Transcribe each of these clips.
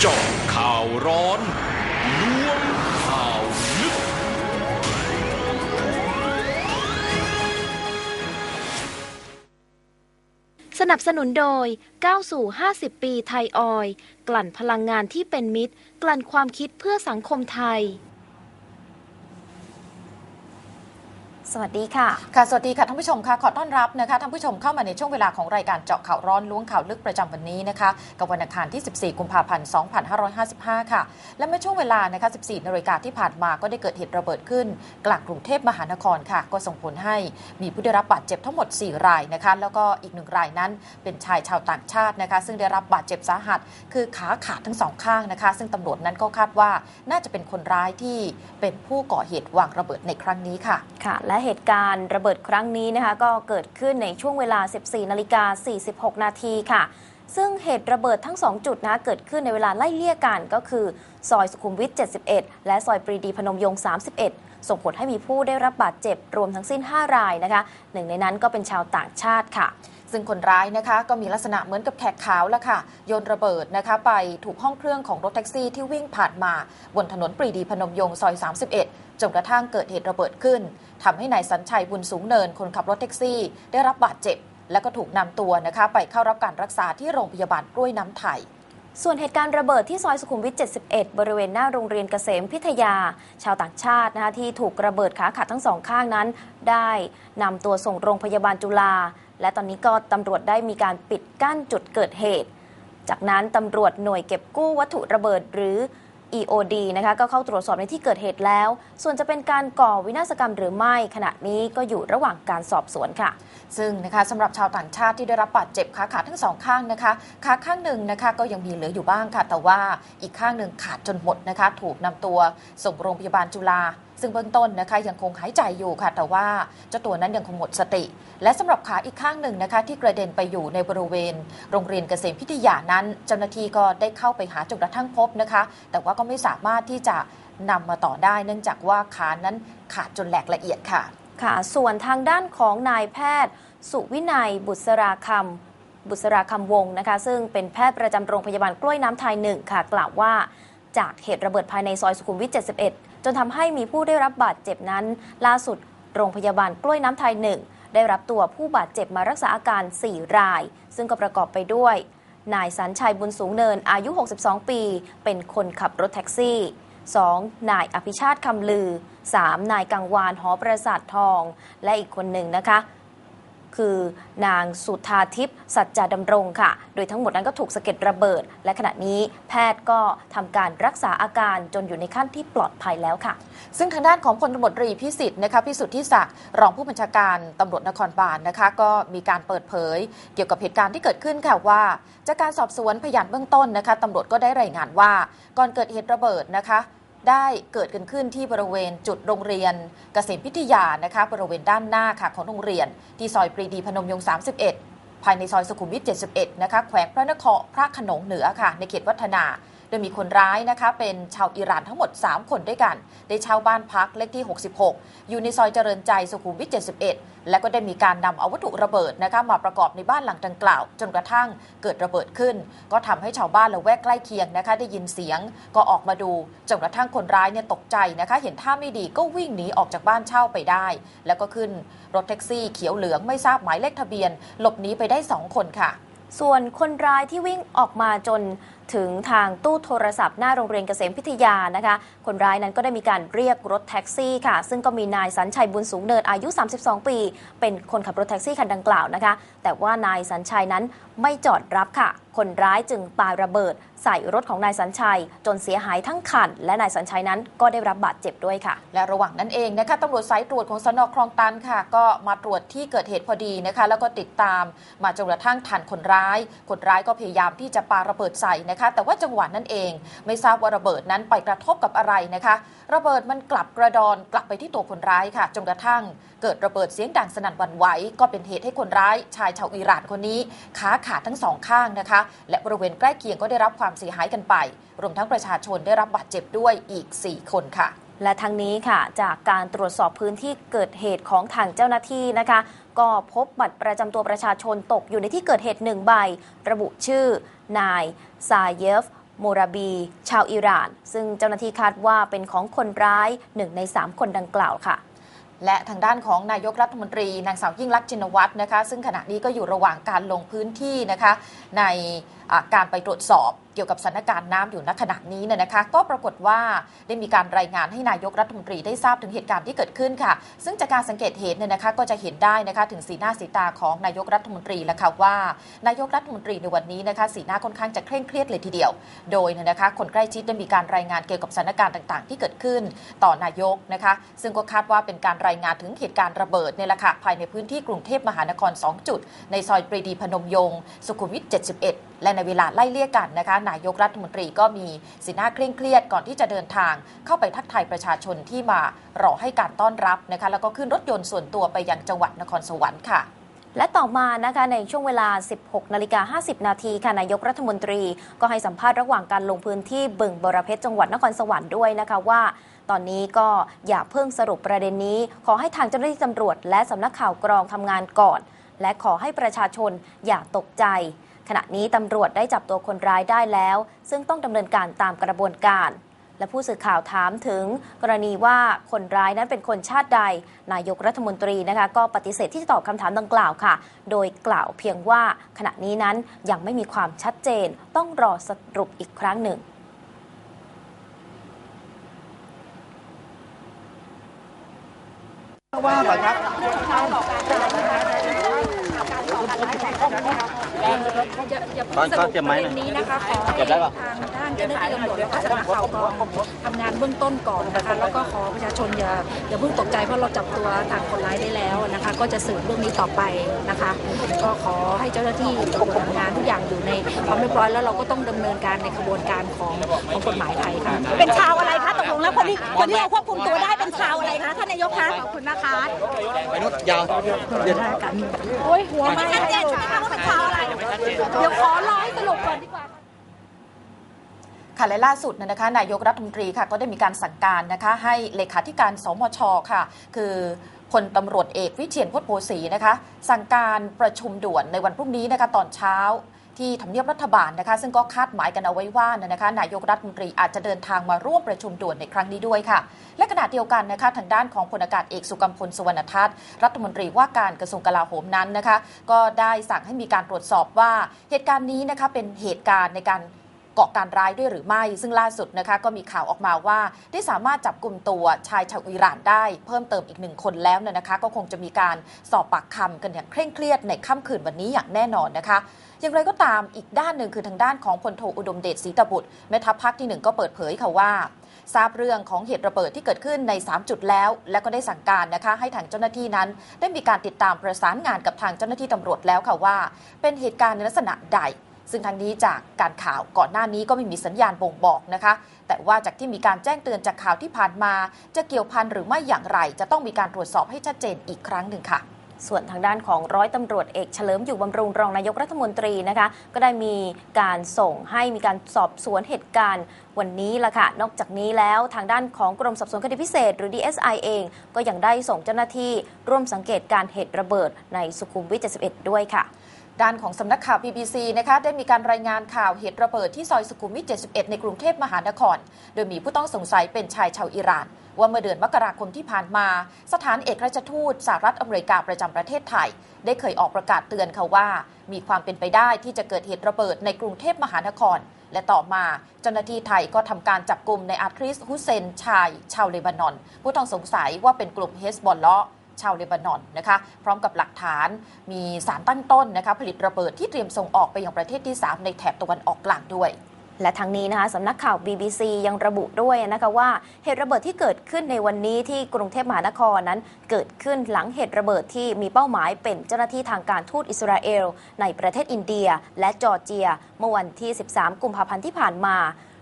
เจาะข่าวร้อนล้วงข่าวลึก สนับสนุนโดยก้าวสู่ 50 ปีไทยออย กลั่นพลังงานที่เป็นมิตร กลั่นความคิดเพื่อสังคมไทย สวัสดีค่ะ ค่ะ สวัสดีค่ะท่านผู้ชมค่ะ ขอต้อนรับนะคะท่านผู้ชมเข้ามาในช่วงเวลาของรายการเจาะข่าวร้อนล้วงข่าวลึกประจำวันนี้นะคะกับวันอังคารที่ 14 กุมภาพันธ์ 2555 ค่ะ และเมื่อช่วงเวลานะคะ 14 นาฬิกาที่ผ่านมาก็ได้เกิดเหตุระเบิดขึ้น กลางกรุงเทพมหานครค่ะ ก็ส่งผลให้มีผู้ได้รับบาดเจ็บทั้งหมด 4 รายนะคะ แล้วก็อีกหนึ่งรายนั้นเป็นชายชาวต่างชาตินะคะ ซึ่งได้รับบาดเจ็บสาหัส คือขาขาดทั้งสองข้างนะคะ ซึ่งตำรวจนั้นก็คาดว่าน่าจะเป็นคนร้ายที่เป็นผู้ก่อเหตุวางระเบิดในครั้งนี้ค่ะ ค่ะ และเหตุการณ์ระเบิดครั้งนี้นะคะก็เกิดขึ้นในช่วงเวลา 14นาฬิกา46 นาทีค่ะ ซึ่งเหตุระเบิดทั้ง 2 จุดนะะเกิดขึ้นในเวลาไล่เลี่ยกันก็คือ ซอยสุขุมวิท 71 และซอยปรีดีพนมยงค์ 31 ส่งผลให้มีผู้ได้รับบาดเจ็บรวมทั้งสิ้น 5 รายนะคะ หนึ่งในนั้นก็เป็นชาวต่างชาติค่ะซึ่งคนร้ายนะคะก็มีลักษณะเหมือนกับแขกขาวแล้วค่ะโยนระเบิดนะคะไปถูกห้องเครื่องของรถแท็กซี่ที่วิ่งผ่านมา บนถนนปรีดีพนมยงค์ซอย 31 จนกระทั่งเกิดเหตุระเบิดขึ้นทำให้นายสัญชัยบุญสูงเนินคนขับรถแท็กซี่ ได้รับบาดเจ็บ และก็ถูกนำตัวนะคะไปเข้ารับการรักษาที่โรงพยาบาลกล้วยน้ำไทยส่วนเหตุการณ์ระเบิดที่ซอยสุขุมวิท 71 บริเวณหน้าโรงเรียนเกษมพิทยา ชาวต่างชาตินะคะที่ถูกระเบิดขาขาดทั้งสองข้างนั้น ได้นำตัวส่งโรงพยาบาลจุฬา และตอนนี้ก็ตำรวจได้มีการปิดกั้นจุดเกิดเหตุ จากนั้นตำรวจหน่วยเก็บกู้วัตถุระเบิดหรือ EOD นะคะก็เข้าตรวจสอบในที่เกิดเหตุแล้ว ส่วนจะเป็นการก่อวินาศกรรมหรือไม่ ขณะนี้ก็อยู่ระหว่างการสอบสวนค่ะ ซึ่งนะคะสำหรับชาวต่างชาติที่ได้รับบาดเจ็บขาขาดทั้งสองข้างนะคะขาข้างหนึ่งนะคะก็ยังมีเหลืออยู่บ้างค่ะ แต่ว่าอีกข้างหนึ่งขาดจนหมดนะคะ ถูกนำตัวส่งโรงพยาบาลจุฬาซึ่งเบื้องต้นนะคะยังคงหายใจอยู่ค่ะ แต่ว่าเจ้าตัวนั้นยังคงหมดสติ และสำหรับขาอีกข้างหนึ่งนะคะ ที่กระเด็นไปอยู่ในบริเวณ โรงเรียนเกษมพิทยานั้น เจ้าหน้าที่ก็ได้เข้าไปหาจนกระทั่งพบนะคะ แต่ว่าก็ไม่สามารถที่จะนำมาต่อได้ เนื่องจากว่าขานั้นขาดจนแหลกละเอียดค่ะ ค่ะ ส่วนทางด้านของนายแพทย์ สุวินัยบุษราคำบุษราคำวงนะคะ ซึ่งเป็นแพทย์ประจำโรงพยาบาลกล้วยน้ำไทยหนึ่งค่ะ กล่าวว่าจากเหตุระเบิดภายในซอยสุขุมวิท 71 จนทำให้มีผู้ได้รับบาดเจ็บนั้น ล่าสุดโรงพยาบาลกล้วยน้ำไทยหนึ่งได้รับตัวผู้บาดเจ็บมารักษาอาการ 4 ราย ซึ่งก็ประกอบไปด้วย นายสันชัยบุญสูงเนินอายุ 62 ปี เป็นคนขับรถแท็กซี่ 2. นายอภิชาติคำลือ 3. นายกังวานหอประสาททอง และอีกคนหนึ่งนะคะ คือนางสุธาทิพย์สัจจดำรงค่ะ โดยทั้งหมดนั้นก็ถูกสะเก็ดระเบิด และขณะนี้แพทย์ก็ทำการรักษาอาการจนอยู่ในขั้นที่ปลอดภัยแล้วค่ะ ซึ่งทางด้านของพลตำรวจตรีพิสิทธิ์นะคะพิสุทธิศักดิ์รองผู้บัญชาการตำรวจนครบาลนะคะก็มีการเปิดเผย เกี่ยวกับเหตุการณ์ที่เกิดขึ้นค่ะว่า จากการสอบสวนพยานเบื้องต้นนะคะตำรวจก็ได้รายงานว่าก่อนเกิดเหตุระเบิดนะคะ ได้เกิดกันขึ้นที่บริเวณจุดโรงเรียนเกษมพิทยานะคะบริเวณด้านหน้าค่ะของโรงเรียน ที่ซอยปรีดีพนมยงค์31 ภายในซอยสุขุมวิท 71 นะคะแขวงพระนครพระโขนงเหนือค่ะ ในเขตวัฒนา ดยมีคนร้ายนะคะเป็นชาวอิหร่านทั้งหมด 3 คนด้วยกัน ได้เช่าบ้านพักเลขที่ 66 อยู่ในซอยเจริญใจสุขุมวิท 71 และก็ได้มีการนำอาวัตถุระเบิดนะคะมาประกอบในบ้านหลังดังกล่าว จนกระทั่งเกิดระเบิดขึ้น ก็ทำให้ชาวบ้านละแวกใกล้เคียงนะคะได้ยินเสียงก็ออกมาดูจนกระทั่งคนร้ายเนี่ยตกใจนะคะเห็นท่าไม่ดีก็วิ่งหนีออกจากบ้านเช่าไปได้ แล้วก็ขึ้นรถแท็กซี่เขียวเหลืองไม่ทราบหมายเลขทะเบียน หลบหนีไปได้สองคนค่ะส่วนคนร้ายที่วิ่งออกมาจนถึงทางตู้โทรศัพท์หน้าโรงเรียนเกษมพิทยานะคะ คนร้ายนั้นก็ได้มีการเรียกรถแท็กซี่ค่ะ ซึ่งก็มีนายสัญชัยบุญสูงเนินอายุ 32 ปี เป็นคนขับรถแท็กซี่คันดังกล่าวนะคะ แต่ว่านายสัญชัยนั้นไม่จอดรับค่ะ คนร้ายจึงปาระเบิด ใส่รถของนายสัญชัย จนเสียหายทั้งคัน และนายสัญชัยนั้นก็ได้รับบาดเจ็บด้วยค่ะ และระหว่างนั้นเองนะคะตำรวจสายตรวจของสนคลองตันค่ะ ก็มาตรวจที่เกิดเหตุพอดีนะคะ แล้วก็ติดตามมาจนกระทั่งทันคนร้าย คนร้ายก็พยายามที่จะปาระเบิดใส่นะคะ แต่ว่าจังหวะนั้นเอง ไม่ทราบว่าระเบิดนั้นไปกระทบกับอะไรนะคะ ระเบิดมันกลับกระดอนกลับไปที่ตัวคนร้ายค่ะจนกระทั่ง เกิดระเบิดเสียงดังสนั่นวันไหว ก็เป็นเหตุให้คนร้ายชายชาวอิหร่านคนนี้ขาขาดทั้งสองข้างนะคะ และบริเวณใกล้เคียงก็ได้รับความเสียหายกันไป รวมทั้งประชาชนได้รับบาดเจ็บด้วยอีก 4 คนค่ะและทั้งนี้ค่ะ จากการตรวจสอบพื้นที่เกิดเหตุของทางเจ้าหน้าที่นะคะ ก็พบบัตรประจำตัวประชาชนตกอยู่ในที่เกิดเหตุหนึ่งใบ ระบุชื่อ นายซาเยฟโมราบี ชาวอิหร่าน ซึ่งเจ้าหน้าที่คาดว่าเป็นของคนร้ายหนึ่งในสามคนดังกล่าวค่ะ และทางด้านของนายกรัฐมนตรีนางสาวยิ่งลักษณ์ชินวัตรนะคะ ซึ่งขณะนี้ก็อยู่ระหว่างการลงพื้นที่นะคะในการไปตรวจสอบ เกี่ยวกับสถานการณ์น้ำอยู่ณขณะนี้เนี่ยนะคะ ก็ปรากฏว่าได้มีการรายงานให้นายกรัฐมนตรีได้ทราบถึงเหตุการณ์ที่เกิดขึ้นค่ะ ซึ่งจากการสังเกตเห็นเนี่ยนะคะก็จะเห็นได้นะคะถึงสีหน้าสีตาของนายกรัฐมนตรีแล้วค่ะว่า นายกรัฐมนตรีในวันนี้นะคะสีหน้าค่อนข้างจะเคร่งเครียดเลยทีเดียว โดยเนี่ยนะคะคนใกล้ชิดได้มีการรายงานเกี่ยวกับสถานการณ์ต่างๆ ที่เกิดขึ้น ต่อนายกนะคะ ซึ่งก็คาดว่าเป็นการรายงานถึงเหตุการณ์ระเบิดเนี่ยแหละค่ะภายในพื้นที่กรุงเทพมหานคร 2 จุด ในซอยปรีดีพนมยงค์สุขุมวิท 71 และในเวลาไล่เลี่ยกันนะคะ นายกรัฐมนตรีก็มีสีหน้าเคร่งเครียดก่อนที่จะเดินทาง เข้าไปทักทายประชาชนที่มารอให้การต้อนรับนะคะ แล้วก็ขึ้นรถยนต์ส่วนตัวไปยังจังหวัดนครสวรรค์ค่ะและต่อมานะคะในช่วงเวลา 16 นาฬิกา 50 นาทีค่ะนายกรัฐมนตรี ก็ให้สัมภาษณ์ระหว่างการลงพื้นที่บึงบรเพชรจังหวัดนครสวรรค์ด้วยนะคะว่า ตอนนี้ก็อย่าเพิ่งสรุปประเด็นนี้ ขอให้ทางเจ้าหน้าที่ตำรวจ และสำนักข่าวกรองทำงานก่อน และขอให้ประชาชนอย่าตกใจ ขณะนี้ตำรวจได้จับตัวคนร้ายได้แล้ว ซึ่งต้องดำเนินการตามกระบวนการ และผู้สื่อข่าวถามถึงกรณีว่าคนร้ายนั้นเป็นคนชาติใด นายกรัฐมนตรีนะคะก็ปฏิเสธที่จะตอบคำถามดังกล่าวค่ะ โดยกล่าวเพียงว่าขณะนี้นั้นยังไม่มีความชัดเจน ต้องรอสรุปอีกครั้งหนึ่งว่าก่อนครับ อย่าอย่าเพิ่งสรุปประเด็นนี้นะคะขอให้ทางด้านเจ้าหน้าที่ตำรวจและก็สำนักข่าวกองทำงานเบื้องต้นก่อนนะคะแล้วก็ขอประชาชนอย่าอย่าเพิ่งตกใจเพราะเราจับตัวทางคนร้ายได้แล้วนะคะ ก็จะสืบเรื่องนี้ต่อไปนะคะก็ ขอให้เจ้าหน้าที่ตำรวจทำงานทุกอย่างอยู่ในความเรียบร้อยแล้วเราก็ต้องดำเนินการในกระบวนการของของกฎหมายไทยค่ะ เป็นชาวอะไรคะตกลงแล้วคนที่คนที่เราควบคุมตัวได้เป็นชาวอะไรคะท่านนายกคะขอบคุณนะคะไปนุชยาวเดี๋ยวโอ้ยหัวไม่ชัดเจนใช่ไหมคะว่าเป็นชาวอะไร เดี๋ยวขอรอให้สรุปก่อนดีกว่าค่ะและล่าสุดเนยนะคะนายกรัฐมนตรีค่ะก็ได้มีการสั่งการนะคะให้เลขาธิการสมชค่ะ คือ พลตำรวจเอกวิเชียนพจน์โพสีนะคะ สั่งการประชุมด่วนในวันพรุ่งนี้นะคะตอนเช้าที่ทำเนียบรัฐบาลนะคะ ซึ่งก็คาดหมายกันเอาไว้ว่านะคะนายกรัฐมนตรีอาจจะเดินทางมาร่วมประชุมด่วนในครั้งนี้ด้วยค่ะ และขณะเดียวกันนะคะทางด้านของพลอากาศเอกสุกัมพลสุวรรณทัศน์รัฐมนตรีว่าการกระทรวงกลาโหมนั้นนะคะ ก็ได้สั่งให้มีการตรวจสอบว่าเหตุการณ์นี้นะคะเป็นเหตุการณ์ในการ เก่อการร้ายด้วยหรือไม่ ซึ่งล่าสุดนะคะก็มีข่าวออกมาว่า ได้สามารถจับกลุ่มตัวชายชาวอิหร่านได้ เพิ่มเติมอีกหนึ่งคนแล้วเนี่ยนะคะ ก็คงจะมีการสอบปากคำกันอย่างเคร่งเครียดในค่ำคืนวันนี้อย่างแน่นอนนะคะอย่างไรก็ตามอีกด้านหนึ่งคือทางด้านของพลโทอุดมเดชศรีตบุตรแม่ทัพภาคที่หนึ่งก็เปิดเผยค่ะว่า ทราบเรื่องของเหตุระเบิดที่เกิดขึ้นใน 3 จุดแล้ว และก็ได้สั่งการนะคะ ให้ทางเจ้าหน้าที่นั้น ได้มีการติดตามประสานงานกับทางเจ้าหน้าที่ตำรวจแล้วค่ะว่า เป็นเหตุการณ์ในลักษณะใด ซึ่งทางนี้จากการข่าวก่อนหน้านี้ก็ไม่มีสัญญาณบ่งบอกนะคะ แต่ว่าจากที่มีการแจ้งเตือนจากข่าวที่ผ่านมา จะเกี่ยวพันหรือไม่อย่างไร จะต้องมีการตรวจสอบให้ชัดเจนอีกครั้งหนึ่งค่ะส่วนทางด้านของร้อยตำรวจเอกเฉลิมอยู่บำรุงรองนายกรัฐมนตรีนะคะก็ได้มีการส่งให้มีการสอบสวนเหตุการณ์วันนี้ละค่ะ นอกจากนี้แล้วทางด้านของกรมสอบสวนคดีพิเศษ หรือ DSI เอง ก็ยังได้ส่งเจ้าหน้าที่ร่วมสังเกตการเหตุระเบิดในสุขุมวิท 71 ด้วยค่ะ ด้านของสำนักข่าว BBC นะคะได้มีการรายงานข่าวเหตุระเบิดที่ซอยสุขุมวิท 71 ในกรุงเทพมหานคร โดยมีผู้ต้องสงสัยเป็นชายชาวอิหร่าน ว่าเมื่อเดือนมกราคมที่ผ่านมา สถานเอกราชทูตสหรัฐอเมริกาประจำประเทศไทย ได้เคยออกประกาศเตือนค่ะว่า มีความเป็นไปได้ที่จะเกิดเหตุระเบิดในกรุงเทพมหานคร และต่อมาเจ้าหน้าที่ไทยก็ทำการจับกลุ่มในอาร์คริสฮุเซนชาย ชาวเลบานอน ผู้ต้องสงสัยว่าเป็นกลุ่มเฮสบอลเลาะ ชาวเลบานอนนะคะพร้อมกับหลักฐานมีสารตั้งต้นนะคะผลิตระเบิดที่เตรียมส่งออกไปยังประเทศที่ 3 ในแถบตะวันออกกลางด้วยและทางนี้นะคะสำนักข่าว BBC ยังระบุด้วยนะคะว่าเหตุระเบิดที่เกิดขึ้นในวันนี้ที่กรุงเทพมหานครนั้น เกิดขึ้นหลังเหตุระเบิดที่มีเป้าหมายเป็นเจ้าหน้าที่ทางการทูตอิสราเอล ในประเทศอินเดีย และจอร์เจีย เมื่อวันที่ 13 กุมภาพันธ์ที่ผ่านมา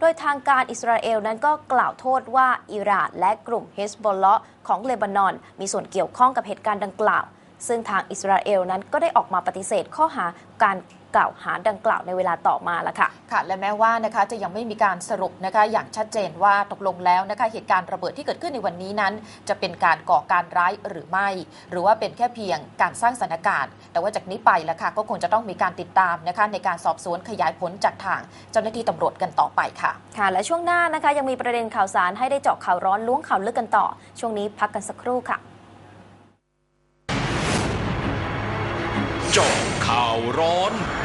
โดยทางการอิสราเอลนั้นก็กล่าวโทษว่าอิหร่านและกลุ่มเฮสบอลเลาะของเลบานอน มีส่วนเกี่ยวข้องกับเหตุการณ์ดังกล่าว ซึ่งทางอิสราเอลนั้นก็ได้ออกมาปฏิเสธข้อหาการกล่าวหาดังกล่าวในเวลาต่อมาละค่ะค่ะ และแม้ว่านะคะจะยังไม่มีการสรุปนะคะอย่างชัดเจนว่าตกลงแล้วนะคะเหตุการณ์ระเบิดที่เกิดขึ้นในวันนี้นั้น จะเป็นการก่อการร้ายหรือไม่ หรือว่าเป็นแค่เพียงการสร้างสถานการณ์ แต่ว่าจากนี้ไปแล้วค่ะก็คงจะต้องมีการติดตามนะคะในการสอบสวนขยายผลจากทางเจ้าหน้าที่ตำรวจกันต่อไปค่ะ ค่ะ และช่วงหน้านะคะยังมีประเด็นข่าวสารให้ได้เจาะข่าวร้อนล้วงข่าวลึกกันต่อ ช่วงนี้พักกันสักครู่ค่ะ ข่าวร้อนล้วง